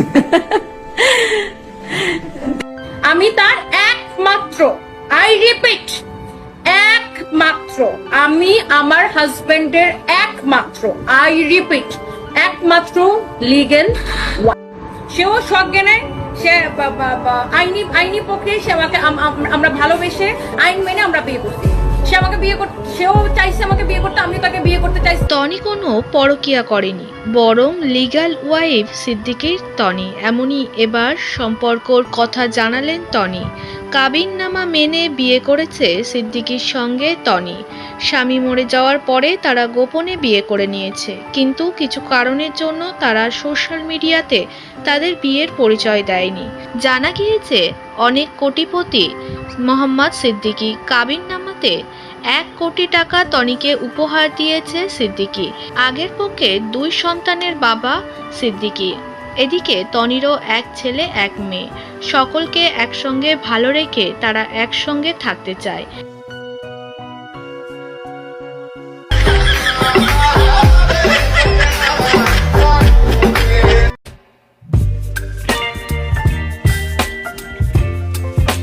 আমি তার একমাত্র আই রিপিট একমাত্র। আমি আমার হাজবেন্ডের একমাত্র আই রিপিট একমাত্র লিগেল সেও সজ্ঞানে, সে আইনি আইনি প্রক্রিয়ায় সে আমাকে আম- আম- আমরা ভালোবেসে আইন মেনে আমরা বিয়ে করছি সে আমাকে বিয়ে করতে সেও চাইছে আমাকে বিয়ে করতে, আমিও তাকে বিয়ে করতে চাইছি। টনি কোনো পরকিয়া করেনি, বরং লিগ্যাল ওয়াইফ সিদ্দিকির টনি। এমনই এবার সম্পর্কর কথা জানালেন টনি। কাবিননামা মেনে বিয়ে করেছে সিদ্দিকির সঙ্গে টনি। স্বামী মরে যাওয়ার পরে তারা গোপনে বিয়ে করে নিয়েছে। কিন্তু কিছু কারণের জন্য তারা সোশ্যাল মিডিয়াতে তাদের বিয়ের পরিচয় দেয়নি। জানা গিয়েছে, অনেক কোটিপতি মোহাম্মদ সিদ্দিকী কাবিননামাতে এক কোটি টাকা তনিকে উপহার দিয়েছে সিদ্দিকি। আগের পক্ষে দুই সন্তানের বাবা সিদ্দিকি। এদিকে তনিরও এক ছেলে, এক মেয়ে। সকলকে একসঙ্গে ভালো রেখে তারা একসঙ্গে থাকতে চায়।